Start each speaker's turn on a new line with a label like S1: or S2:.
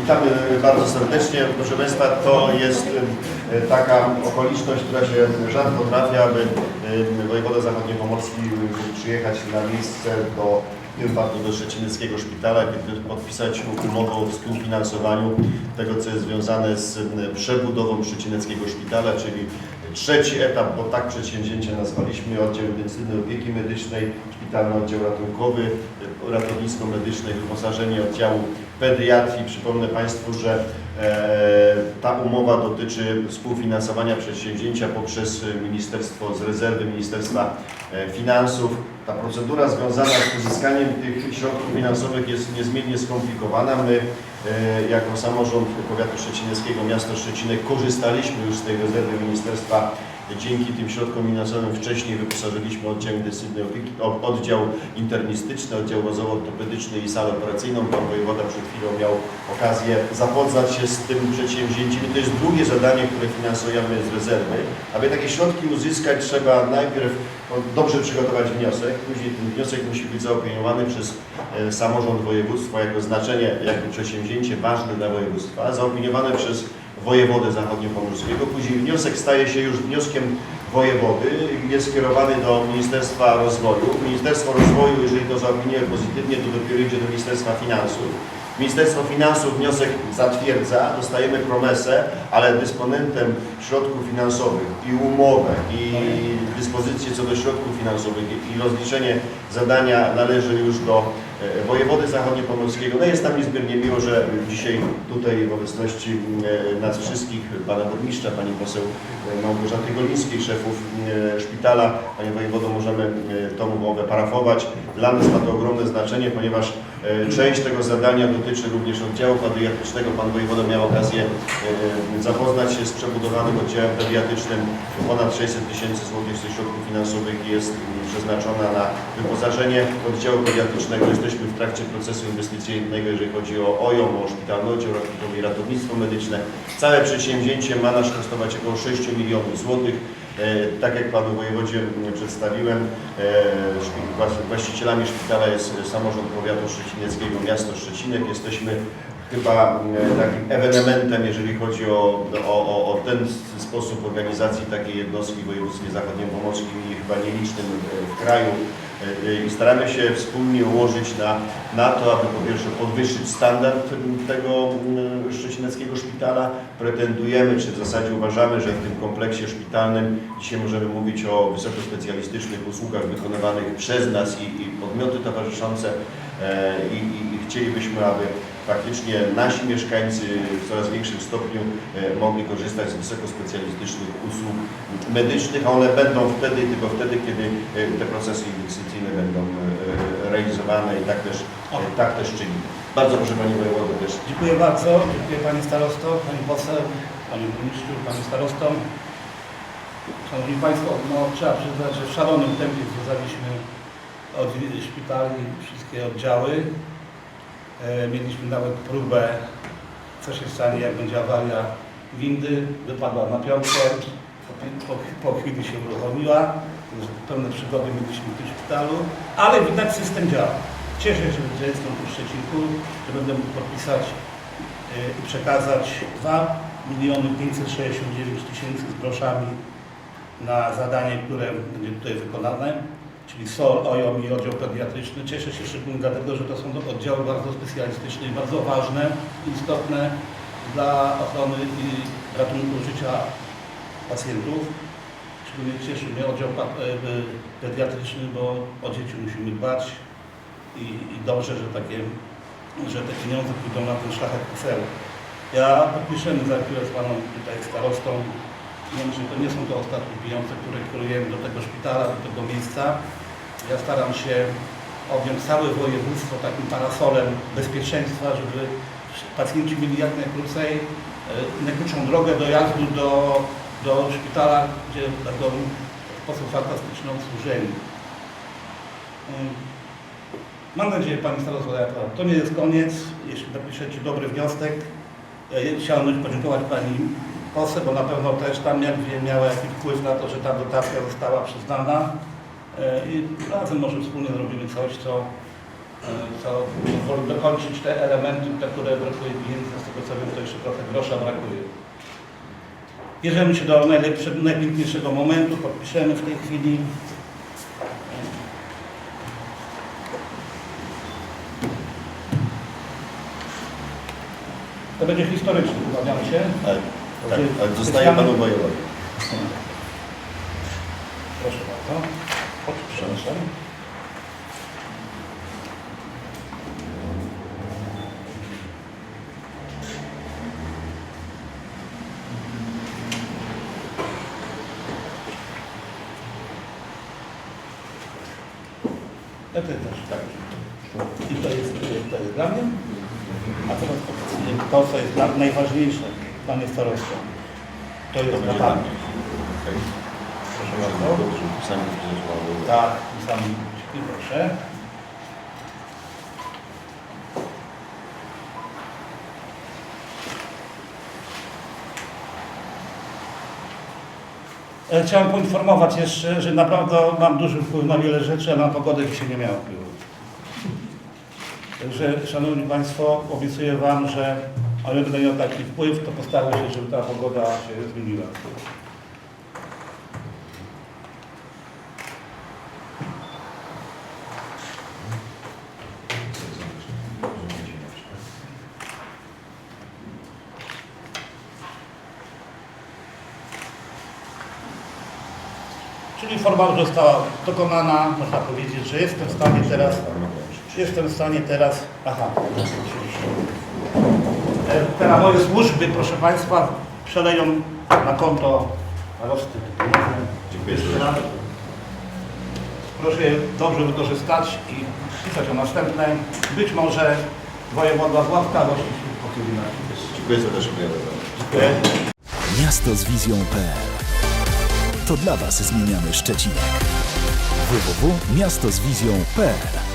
S1: Witamy bardzo serdecznie. Proszę Państwa, to jest taka okoliczność, która się rzadko trafia, aby wojewoda zachodniopomorski przyjechać na miejsce do wypadku do Szczecinickiego Szpitala, kiedy podpisać umowę o współfinansowaniu tego, co jest związane z przebudową Szczecinickiego Szpitala, czyli trzeci etap, bo tak przedsięwzięcie nazwaliśmy, oddział intensywnej opieki medycznej, szpitalny oddział ratunkowy, e, ratowniczo-medyczne, wyposażenie oddziału pediatrii. Przypomnę Państwu, że ta umowa dotyczy współfinansowania przedsięwzięcia poprzez Ministerstwo z rezerwy Ministerstwa e, Finansów. Ta procedura związana z pozyskaniem tych środków finansowych jest niezmiennie skomplikowana. My e, jako samorząd powiatu szczecińskiego, miasto Szczecinek korzystaliśmy już z tej rezerwy ministerstwa Dzięki tym środkom finansowym wcześniej wyposażyliśmy oddział intensywnej opieki, oddział internistyczny, oddział bazowo-ortopedyczny i salę operacyjną. Pan wojewoda przed chwilą miał okazję zapoznać się z tym przedsięwzięciem. I to jest drugie zadanie, które finansujemy z rezerwy. Aby takie środki uzyskać, trzeba najpierw no, dobrze przygotować wniosek, później ten wniosek musi być zaopiniowany przez e, samorząd województwa jako znaczenie, jako przedsięwzięcie ważne dla województwa, zaopiniowane przez wojewodę zachodniopomorskiego. Później wniosek staje się już wnioskiem wojewody, jest skierowany do Ministerstwa Rozwoju. Ministerstwo Rozwoju, jeżeli to zaopiniuje pozytywnie, to dopiero idzie do Ministerstwa Finansów. Ministerstwo Finansów wniosek zatwierdza, dostajemy promesę, ale dysponentem środków finansowych i umowę i dyspozycje co do środków finansowych i rozliczenie zadania należy już do e, wojewody zachodniopomorskiego. No jest nam niezmiernie miło, że dzisiaj tutaj w obecności e, nas wszystkich, pana burmistrza, pani poseł Małgorzaty Golińskiej, szefów e, szpitala, panie wojewodo, możemy e, tą umowę parafować. Dla nas ma to ogromne znaczenie, ponieważ e, część tego zadania dotyczy również oddziału pediatrycznego. Pan wojewoda miał okazję e, zapoznać się z przebudowanym oddziałem pediatrycznym. Ponad 600 tysięcy złotych z środków finansowych jest przeznaczona na wyposażenie oddziału pediatrycznego. Jesteśmy w trakcie procesu inwestycyjnego, jeżeli chodzi o OJOM, o szpitalny oddział ratownictwo medyczne. Całe przedsięwzięcie ma nas kosztować około 6 milionów złotych. E, Tak jak Panu Wojewodzie przedstawiłem, e, właścicielami szpitala jest samorząd powiatu szczecineckiego, miasto Szczecinek. Jesteśmy chyba m, takim ewenementem, jeżeli chodzi o, o, o, ten sposób organizacji takiej jednostki w województwie zachodniopomorskim i chyba nielicznym e, w kraju. E, I staramy się wspólnie ułożyć na, na to, aby po pierwsze podwyższyć standard tego m, szczecineckiego szpitala. Pretendujemy, czy w zasadzie uważamy, że w tym kompleksie szpitalnym dzisiaj możemy mówić o wysokospecjalistycznych usługach wykonywanych przez nas i, i podmioty towarzyszące e, i, i, i chcielibyśmy, aby faktycznie nasi mieszkańcy w coraz większym stopniu e, mogli korzystać z wysokospecjalistycznych usług medycznych, a one będą wtedy, tylko wtedy, kiedy e, te procesy inwestycyjne będą e, realizowane i tak też, tak też czynimy. Bardzo proszę Panie Wojewodo też.
S2: Dziękuję bardzo. Dziękuję Pani Starosto, Pani Poseł, Panie Burmistrzu, Panie Starosto. Szanowni Państwo, no, trzeba przyznać, że w szalonym tempie związaliśmy od szpitali wszystkie oddziały. E, mieliśmy nawet próbę, co się stanie, jak będzie awaria windy. Wypadła na piątkę, po, po, po chwili się uruchomiła. Pełne przygody mieliśmy w tym szpitalu, ale widać system działa. Cieszę się, że jestem tu w Szczecinku, że będę mógł podpisać e, i przekazać 2 miliony 569 tysięcy z groszami na zadanie, które będzie tutaj wykonane, czyli SOR, OJOM i oddział pediatryczny. Cieszę się szczególnie dlatego, że to są oddziały bardzo specjalistyczne i bardzo ważne, istotne dla ochrony i ratunku życia pacjentów. Szczególnie cieszy mnie oddział e, e, pediatryczny, bo o dzieci musimy dbać i, i dobrze, że takie, że te pieniądze pójdą na ten szlachetny cel. Ja podpiszemy za chwilę z Panem tutaj starostą. Wiem, że to nie są to ostatnie pieniądze, które kierujemy do tego szpitala, do tego miejsca. Ja staram się objąć całe województwo takim parasolem bezpieczeństwa, żeby pacjenci mieli jak najkrócej e, najkrótszą drogę dojazdu do, do szpitala, gdzie będą w sposób fantastyczny obsłużeni. Mm. Mam nadzieję, Pani Starosto, to nie jest koniec. Jeśli napiszecie dobry wniosek, e, chciałbym podziękować Pani poseł, bo na pewno też tam, jak wiem, miała jakiś wpływ na to, że ta dotacja została przyznana. E, I razem może wspólnie zrobimy coś, co co pozwoli dokończyć te elementy, te, które brakuje pieniędzy, z tego co wiem, to jeszcze trochę grosza brakuje. Bierzemy się do najlepszego, najpiękniejszego momentu, podpiszemy w tej chwili. To będzie historyczny, umawiam się.
S1: Tak, tak, zostaje panu wojewodzie.
S2: Proszę bardzo. Przepraszam. Ja też tak. I to jest, to jest dla mnie. A teraz to, co jest dla najważniejsze, panie starosto, to jest dla pana. Proszę bardzo. Tak, sami proszę. E, Chciałem poinformować jeszcze, że naprawdę mam duży wpływ na wiele rzeczy, ale na pogodę dzisiaj nie miałem wpływu. Także, Szanowni Państwo, obiecuję Wam, że o ile będę miał taki wpływ, to postaram się, żeby ta pogoda się zmieniła. Czyli formalność została dokonana, można powiedzieć, że jestem w stanie teraz, jestem w stanie teraz, aha, teraz moje służby, proszę Państwa, przeleją na konto pieniądze.
S1: Dziękuję
S2: Jeszcze
S1: serdecznie.
S2: raz. Proszę je dobrze wykorzystać i pisać o następne. Być może wojewoda z łaskawości się pochyli na tym.
S1: Dziękuję serdecznie.
S2: Dziękuję.
S3: Miasto z wizją.pl To dla Was zmieniamy Szczecinek. www.miastozwizją.pl